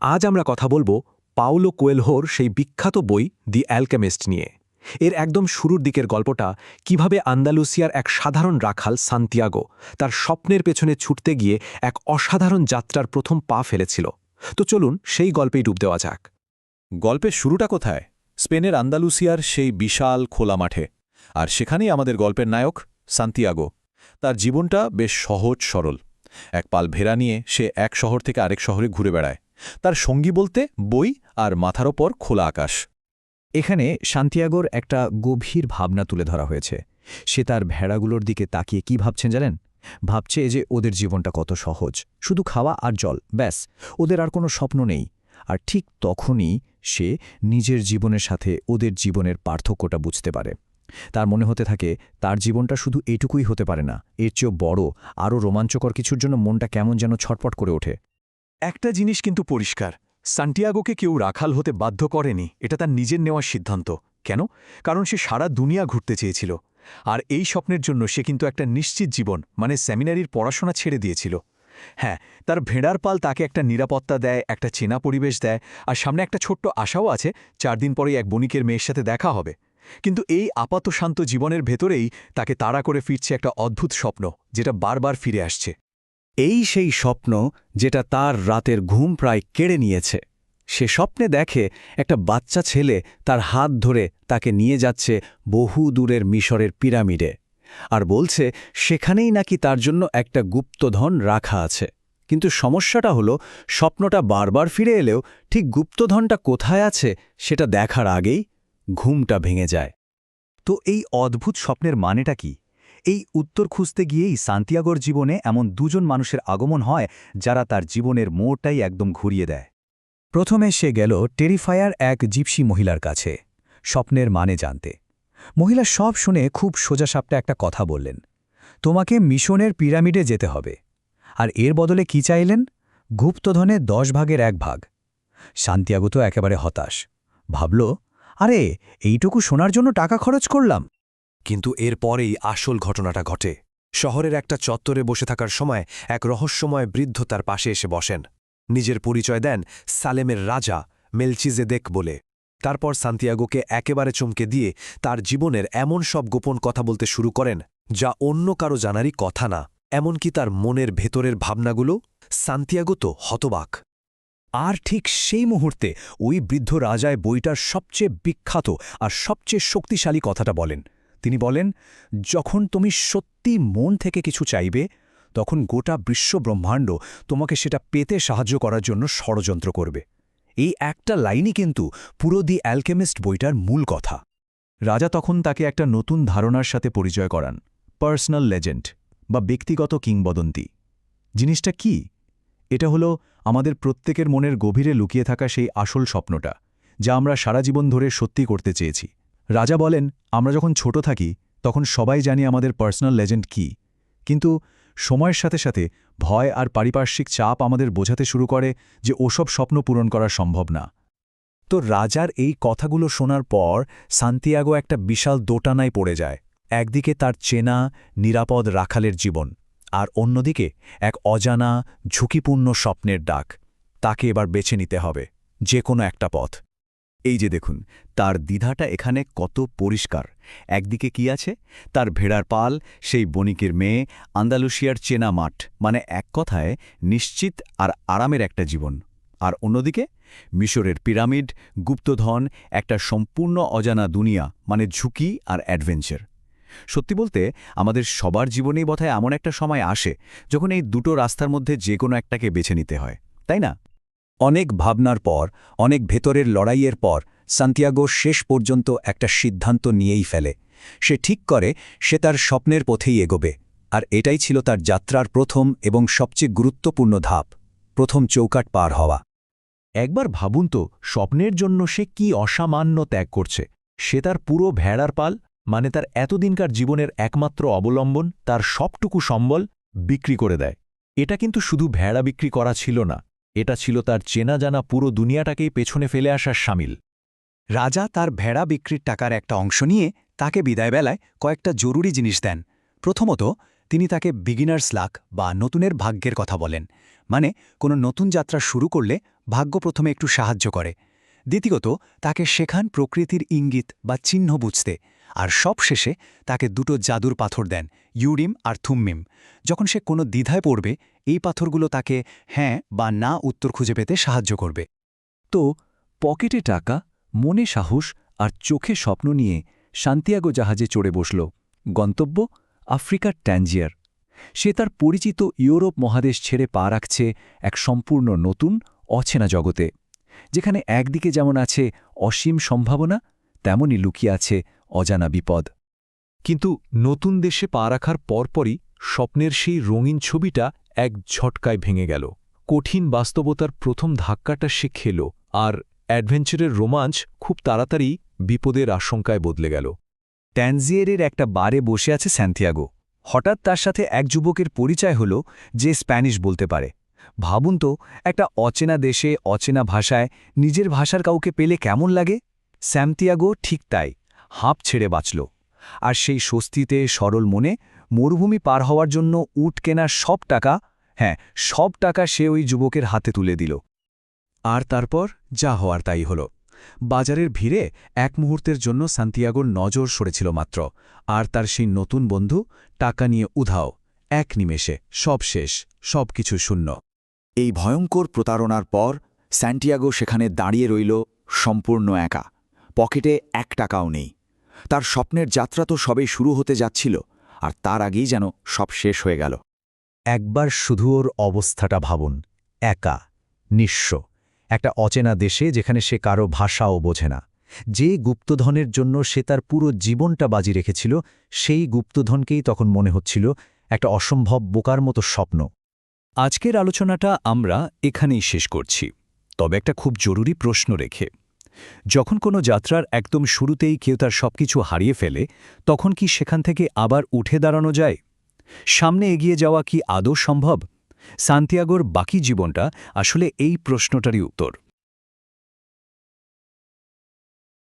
আজ আমরা কথা বলব পাউলো কোয়েলহোর সেই বিখ্যাত বই দি অ্যালকেমিস্ট নিয়ে। এর একদম শুরুর দিকের গল্পটা কীভাবে আন্দালুসিয়ার এক সাধারণ রাখাল, সান্তিয়াগো, তার স্বপ্নের পেছনে ছুটতে গিয়ে এক অসাধারণ যাত্রার প্রথম পা ফেলেছিল। তো চলুন সেই গল্পেই ডুব দেওয়া যাক। গল্পের শুরুটা কোথায়? স্পেনের আন্দালুসিয়ার সেই বিশাল খোলা মাঠে। আর সেখানেই আমাদের গল্পের নায়ক, সান্তিয়াগো। তার জীবনটা বেশ সহজ সরল। এক পাল ভেড়া নিয়ে সে এক শহর থেকে আরেক শহরে ঘুরে বেড়ায়। তার সঙ্গী বলতে বই আর মাথার ওপর খোলা আকাশ। এখানে সান্তিয়াগোর একটা গভীর ভাবনা তুলে ধরা হয়েছে। সে তার ভেড়াগুলোর দিকে তাকিয়ে কি ভাবছেন জানেন? ভাবছে যে ওদের জীবনটা কত সহজ। শুধু খাওয়া আর জল, ব্যাস, ওদের আর কোনো স্বপ্ন নেই। আর ঠিক তখনই সে নিজের জীবনের সাথে ওদের জীবনের পার্থক্যটা বুঝতে পারে। তার মনে হতে থাকে, তার জীবনটা শুধু এটুকুই হতে পারে না, এর চেয়েও বড়, আরও রোমাঞ্চকর কিছুর জন্য মনটা কেমন যেন ছটপট করে ওঠে। একটা জিনিস কিন্তু পরিষ্কার। সান্টিয়াগোকে কেউ রাখাল হতে বাধ্য করেনি, এটা তার নিজের নেওয়ার সিদ্ধান্ত। কেন? কারণ সে সারা দুনিয়া ঘুরতে চেয়েছিল। আর এই স্বপ্নের জন্য সে কিন্তু একটা নিশ্চিত জীবন মানে সেমিনারির পড়াশোনা ছেড়ে দিয়েছিল। হ্যাঁ তার ভেড়ার পাল তাকে একটা নিরাপত্তা দেয়, একটা চেনা পরিবেশ দেয়, আর সামনে একটা ছোট্ট আশাও আছে, চার দিন পরেই এক বণিকের মেয়ের সাথে দেখা হবে। কিন্তু এই আপাত শান্ত জীবনের ভেতরেই তাকে তাড়া করে ফিরছে একটা অদ্ভুত স্বপ্ন, যেটা বারবার ফিরে আসছে। এই সেই স্বপ্ন যেটা তার রাতের ঘুম প্রায় কেড়ে নিয়েছে। সে স্বপ্নে দেখে একটা বাচ্চা ছেলে তার হাত ধরে তাকে নিয়ে যাচ্ছে বহু দূরের মিশরের পিরামিডে আর বলছে, সেখানেই নাকি তার জন্য একটা গুপ্তধন রাখা আছে। কিন্তু সমস্যাটা হলো, স্বপ্নটা বারবার ফিরে এলেও ঠিক গুপ্তধনটা কোথায় আছে সেটা দেখার আগেই ঘুমটা ভেঙে যায়। তো এই অদ্ভুত স্বপ্নের মানেটা কি? এই উত্তর খুঁজতে গিয়েই সান্তিয়াগোর জীবনে এমন দুজন মানুষের আগমন হয়, যারা তার জীবনের মোড়টাই একদম ঘুরিয়ে দেয়। প্রথমে সে গেল টেরিফায়ার এক জিপসি মহিলার কাছে, স্বপ্নের মানে জানতে। মহিলা সব শুনে খুব সোজাসাপটা একটা কথা বললেন, তোমাকে মিশনের পিরামিডে যেতে হবে। আর এর বদলে কি চাইলেন? গুপ্তধনে দশ ভাগের এক ভাগ। শান্তিয়াগো তো একেবারে হতাশ, ভাবল, আরে, এইটুকু শোনার জন্য টাকা খরচ করলাম। কিন্তু এরপরেই আসল ঘটনাটা ঘটে। শহরের একটা চত্বরে বসে থাকার সময় এক রহস্যময় বৃদ্ধ তার পাশে এসে বসেন। নিজের পরিচয় দেন সালেমের রাজা মেলচিজেদেক বলে। তারপর সান্তিয়াগোকে একেবারে চমকে দিয়ে তার জীবনের এমন সব গোপন কথা বলতে শুরু করেন, যা অন্য কারও জানারই কথা না। এমনকি তার মনের ভেতরের ভাবনাগুলো সান্তিয়াগো তো হতবাক। আর ঠিক সেই মুহূর্তে ওই বৃদ্ধ রাজায় বইটার সবচেয়ে বিখ্যাত আর সবচেয়ে শক্তিশালী কথাটা বলেন। তিনি বলেন, যখন তুমি সত্যি মন থেকে কিছু চাইবে, তখন গোটা বিশ্ব ব্রহ্মাণ্ড তোমাকে সেটা পেতে সাহায্য করার জন্য ষড়যন্ত্র করবে। এই একটা লাইনই কিন্তু পুরো দি অ্যালকেমিস্ট বইটার মূল কথা। রাজা তখন তাকে একটা নতুন ধারণার সাথে পরিচয় করান, পার্সোনাল লেজেন্ড বা ব্যক্তিগত কিংবদন্তি। জিনিসটা কি? এটা হলো আমাদের প্রত্যেকের মনের গভীরে লুকিয়ে থাকা সেই আসল স্বপ্নটা, যা আমরা সারা জীবন ধরে সত্যি করতে চেয়েছি। রাজা বলেন, আমরা যখন ছোট থাকি, তখন সবাই জানি আমাদের পার্সোনাল লেজেন্ড কি। কিন্তু সময়ের সাথে সাথে ভয় আর পারিপার্শ্বিক চাপ আমাদের বোঝাতে শুরু করে যে ওসব স্বপ্ন পূরণ করা সম্ভব না। তো রাজার এই কথাগুলো শোনার পর সান্তিয়াগো একটা বিশাল দোটানায় পড়ে যায়। একদিকে তার চেনা, নিরাপদ রাখালের জীবন, আর অন্যদিকে এক অজানা, ঝুঁকিপূর্ণ স্বপ্নের ডাক। তাকে এবার বেছে নিতে হবে, যে কোনো একটা পথ। এই যে দেখুন, তার দ্বিধাটা এখানে কত পরিষ্কার। একদিকে কি আছে? তার ভেড়ার পাল, সেই বণিকের মেয়ে আন্দালুসিয়ার চেনা মাঠ মানে এক কথায় নিশ্চিত আর আরামের একটা জীবন। আর অন্যদিকে, মিশরের পিরামিড, গুপ্তধন, একটা সম্পূর্ণ অজানা দুনিয়া মানে ঝুঁকি আর অ্যাডভেঞ্চার। সত্যি বলতে, আমাদের সবার জীবনেই বোধহয় এমন একটা সময় আসে, যখন এই দুটো রাস্তার মধ্যে যে কোনো একটাকে বেছে নিতে হয়, তাই না? অনেক ভাবনার পর, অনেক ভেতরের লড়াইয়ের পর, সান্তিয়াগো শেষ পর্যন্ত একটা সিদ্ধান্ত নিয়েই ফেলে। সে ঠিক করে, সে তার স্বপ্নের পথেই এগোবে। আর এটাই ছিল তার যাত্রার প্রথম এবং সবচেয়ে গুরুত্বপূর্ণ ধাপ, প্রথম চৌকাট পার হওয়া। একবার ভাবুন তো, স্বপ্নের জন্য সে কি অসামান্য ত্যাগ করছে? সে তার পুরো ভেড়ার পাল মানে তার এতদিনকার জীবনের একমাত্র অবলম্বন, তার সবটুকু সম্বল বিক্রি করে দেয়। এটা কিন্তু শুধু ভেড়া বিক্রি করা ছিল না। এটা ছিল তার চেনা জানা পুরো দুনিয়াটাকেই পেছনে ফেলে আসার সামিল। রাজা তার ভেড়া বিক্রির টাকার একটা অংশ নিয়ে তাকে বিদায়বেলায় কয়েকটা জরুরি জিনিস দেন। প্রথমত, তিনি তাকে বিগিনার্স লাক বা নতুনের ভাগ্যের কথা বলেন মানে কোনো নতুন যাত্রা শুরু করলে ভাগ্য প্রথমে একটু সাহায্য করে। দ্বিতীয়ত, তাকে শেখান প্রকৃতির ইঙ্গিত বা চিহ্ন বুঝতে। আর সবশেষে তাকে দুটো জাদুর পাথর দেন, ইউরিম আর থুম্মিম। যখন সে কোনো দ্বিধায় পড়বে, এই পাথরগুলো তাকে হ্যাঁ বা না উত্তর খুঁজে পেতে সাহায্য করবে। তো পকেটে টাকা, মনে সাহস আর চোখে স্বপ্ন নিয়ে সান্তিয়াগো জাহাজে চড়ে বসল, গন্তব্য আফ্রিকার ট্যাঞ্জিয়ার সে তার পরিচিত ইউরোপ মহাদেশ ছেড়ে পা রাখছে এক সম্পূর্ণ নতুন, অচেনা জগতে, যেখানে একদিকে যেমন আছে অসীম সম্ভাবনা, তেমনই লুকিয়ে আছে অজানা বিপদ। কিন্তু নতুন দেশে পা রাখার পরপরই স্বপ্নের সেই রঙিন ছবিটা এক ঝটকায় ভেঙে গেল। কঠিন বাস্তবতার প্রথম ধাক্কাটা সে খেল, আর অ্যাডভেঞ্চারের রোমাঞ্চ খুব তাড়াতাড়ি বিপদের আশঙ্কায় বদলে গেল। ট্যানজিয়েরের একটা বারে বসে আছে স্যান্তিয়াগো। হঠাৎ তার সাথে এক যুবকের পরিচয় হল যে স্প্যানিশ বলতে পারে। ভাবুন তো, একটা অচেনা দেশে অচেনা ভাষায় নিজের ভাষার কাউকে পেলে কেমন লাগে? স্যান্তিয়াগো ঠিক তাই। হাঁপ ছেড়ে বাঁচল। আর সেই স্বস্তিতে সরল মনে মরুভূমি পার হওয়ার জন্য উট কেনার সব টাকা হ্যাঁ সব টাকা সে ওই যুবকের হাতে তুলে দিল। আর তারপর যা হওয়ার তাই হল। বাজারের ভিড়ে এক মুহূর্তের জন্য সান্তিয়াগোর নজর সরেছিল মাত্র। আর তার সেই নতুন বন্ধু, টাকা নিয়ে উধাও, এক নিমেষে সব শেষ, সব কিছু শূন্য। এই ভয়ঙ্কর প্রতারণার পর স্যান্টিয়াগো সেখানে দাঁড়িয়ে রইল সম্পূর্ণ একা। পকেটে এক টাকাও নেই। তার স্বপ্নের যাত্রা তো সবেই শুরু হতে যাচ্ছিল, আর তার আগেই যেন সব শেষ হয়ে গেল। একবার শুধু ওর অবস্থাটা ভাবুন, একা, নিঃস্ব, একটা অচেনা দেশে যেখানে সে কারও ভাষাও বোঝে না। যে গুপ্তধনের জন্য সে তার পুরো জীবনটা বাজি রেখেছিল, সেই গুপ্তধনকেই তখন মনে হচ্ছিল একটা অসম্ভব বোকার মতো স্বপ্ন। আজকের আলোচনাটা আমরা এখানেই শেষ করছি। তবে একটা খুব জরুরি প্রশ্ন রেখে। যখন কোনো যাত্রার একদম শুরুতেই কেউ তার সব কিছু হারিয়ে ফেলে, তখন কি সেখান থেকে আবার উঠে দাঁড়ানো যায়? সামনে এগিয়ে যাওয়া কি আদৌ সম্ভব? সান্তিয়াগোর বাকি জীবনটা আসলে এই প্রশ্নটারই উত্তর।